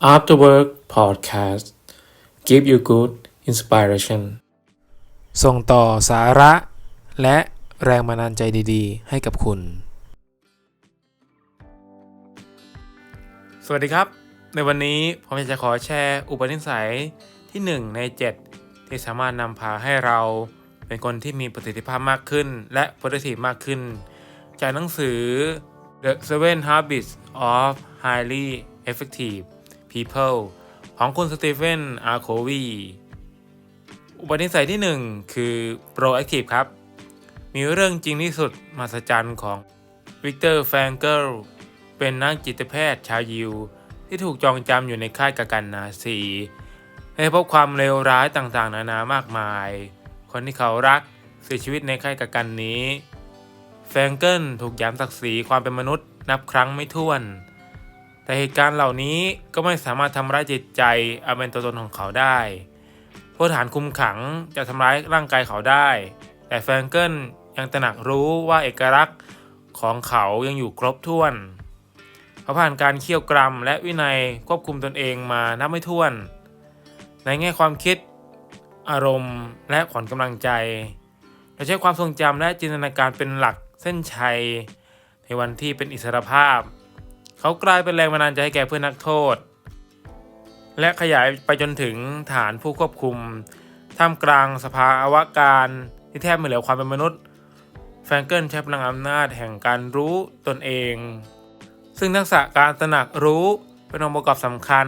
After Work Podcast Give you good inspiration ส่งต่อสาระ และแรงบันดาลใจดีๆ ให้กับคุณ สวัสดีครับ ในวันนี้ผมอยากจะขอแชร์อุปนิสัยที่ 1 ใน 7 ที่สามารถนำพาให้เราเป็นคนที่มีประสิทธิภาพมากขึ้น และ productive มากขึ้น จากหนังสือ The Seven Habits of Highly Effective People ของคุณสตีเฟนอาร์โควีอุปนิสัยที่ 1 คือ proactive ครับ มีเรื่องจริงที่สุดมหัศจรรย์ของวิกเตอร์แฟรงเกิลเป็นนักจิตแพทย์ชาวยิว ที่ถูกจองจำอยู่ในค่ายกักกันนาซีได้พบความเลวร้ายต่างๆ นานามากมาย คนที่เขารักเสียชีวิตในค่ายกักกันนี้ แฟรงเกิลถูกย้ำศักดิ์ศรีความเป็นมนุษย์นับครั้งไม่ถ้วน แต่เหตุการณ์เหล่านี้ก็ไม่สามารถทำร้ายจิตใจอันเป็นตัวตนของเขาได้ผู้ฐานคุมขังจะทำร้ายร่างกายเขาได้ แต่แฟรงเกิลยังตระหนักรู้ว่าเอกลักษณ์ของเขายังอยู่ครบถ้วนเขาผ่านการเคี่ยวกรำและวินัยควบคุมตนเองมานับไม่ถ้วน ในแง่ความคิด อารมณ์และขวัญกำลังใจเราใช้ความทรงจำและจินตนาการเป็นหลักเส้นชัย ในวันที่เป็นอิสรภาพ เขากลายเป็นแรงบันดาลใจให้แก่เพื่อนนักโทษ และขยายไปจนถึงฐานผู้ควบคุม ท่ามกลางสภาอวการที่แทบไม่เหลือความเป็นมนุษย์ แฟรงเกิลใช้พลังอำนาจแห่งการรู้ตนเอง ซึ่งทักษะการตระหนักรู้เป็นองค์ประกอบสำคัญ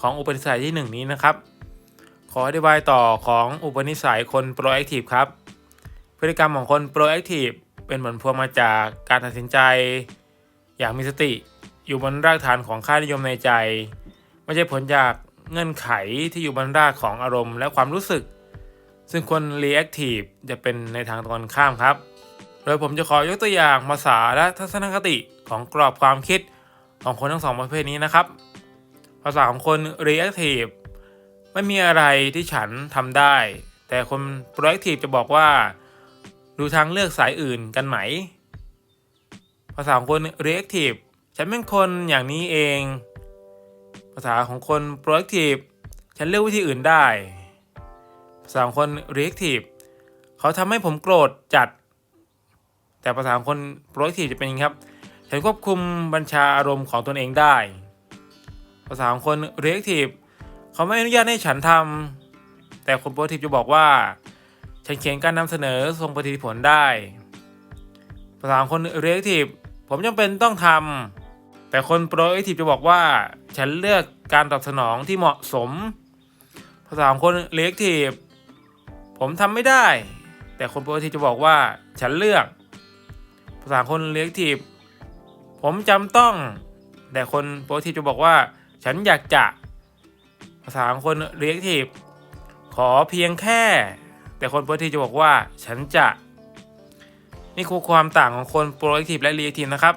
ของอุปนิสัยที่หนึ่งนี้นะครับ ขออธิบายต่อของอุปนิสัยคนโปรแอคทีฟครับ พฤติกรรมของคนโปรแอคทีฟเป็นผลพวงมาจากการตัดสินใจ อย่างมีสติ อยู่บนรากฐานของค่านิยมในใจ ไม่ใช่ผลจากเงื่อนไขที่อยู่บนรากของอารมณ์และความรู้สึก ซึ่งคน reactive จะเป็นในทางตรงกันข้ามครับ โดยผมจะขอยกตัวอย่างภาษาและทัศนคติของกรอบความคิดของคนทั้งสองประเภทนี้นะครับ ภาษาของคน reactive ไม่มีอะไรที่ฉันทำได้ แต่คน proactive จะบอกว่า ดูทางเลือกสายอื่นกันไหม ภาษาของคน reactive ฉันเป็นคนอย่างนี้เอง ภาษาของคน proactive ฉันเลือกวิธีอื่นได้ ภาษาของคน reactive เขาทำให้ผมโกรธจัด แต่ภาษาของคน proactive จะเป็นย่างครับ ฉันควบคุมบัญชาอารมณ์ของตนเองได้ ภาษาของคน reactive เขาไม่อนุญาตให้ฉันทำแต่คน proactive จะบอกว่า ฉันเขียนการนำเสนอทรงประสิทธิผลได้ ภาษาของคน reactive ผมจำเป็นต้องทำ แต่คน proactive จะบอกว่า ฉันเลือกการตอบสนองที่เหมาะสม ภาษาของคน reactive ผมทำไม่ได้ แต่คน proactive จะบอกว่า ฉันเลือก ภาษาคน reactive ผมจำต้อง แต่คน proactive จะบอกว่า ฉันอยากจะ ภาษาของคน reactive ขอเพียงแค่ แต่คน proactive จะบอกว่า ฉันจะ นี่คือความต่างของคน proactive และ reactive นะครับ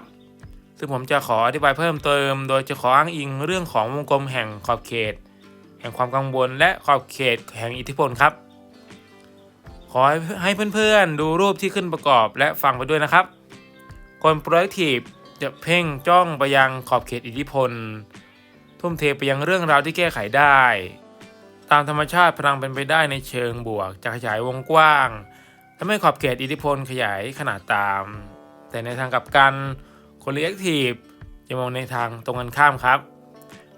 ซึ่งผมจะขออธิบายเพิ่มเติม โดยจะขออ้างอิงเรื่องของวงกลมแห่งขอบเขต แห่งความกังวลและขอบเขตแห่งอิทธิพลครับ ขอให้เพื่อนๆ ดูรูปที่ขึ้นประกอบและฟังไปด้วยนะครับ คน proactive จะเพ่งจ้องไปยังขอบเขตอิทธิพล ทุ่มเทไปยังเรื่องราวที่แก้ไขได้ ตามธรรมชาติพลังเป็นไปได้ในเชิงบวก จะขยายวงกว้างทำให้ขอบเขตอิทธิพลขยายขนาดตาม แต่ในทางกลับกัน คน reactive จะมองในทางตรงกันข้ามครับ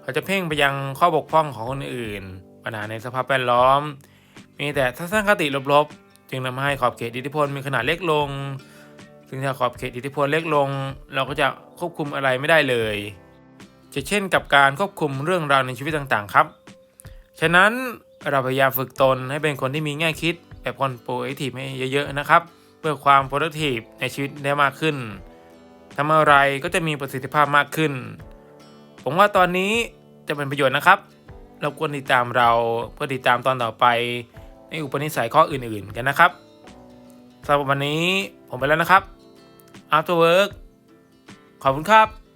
เขาจะเพ่งไปยังข้อบกพร่องของคนอื่น ปัญหาในสภาพแวดล้อม มีแต่ทัศนคติลบๆ จึงทำให้ขอบเขตอิทธิพลมีขนาดเล็กลง ซึ่งถ้าขอบเขตอิทธิพลเล็กลง เราก็จะควบคุมอะไรไม่ได้เลย จะเช่นกับการควบคุมเรื่องราวในชีวิตต่างๆครับ ฉะนั้นเราพยายามฝึกตนให้เป็นคนที่มีแง่คิดแบบคนโปรแอคทีฟให้เยอะๆนะครับ เพื่อความ productive ในชีวิตได้มากขึ้น ทำอะไรก็จะมีประสิทธิภาพมากขึ้น ผมว่าตอนนี้จะเป็นประโยชน์นะครับเราควรติดตามเราเพื่อติดตามตอนต่อไป ในอุปนิสัยข้ออื่นๆกันนะครับสำหรับวันนี้ผมไปแล้วนะครับ After Work ขอบคุณครับ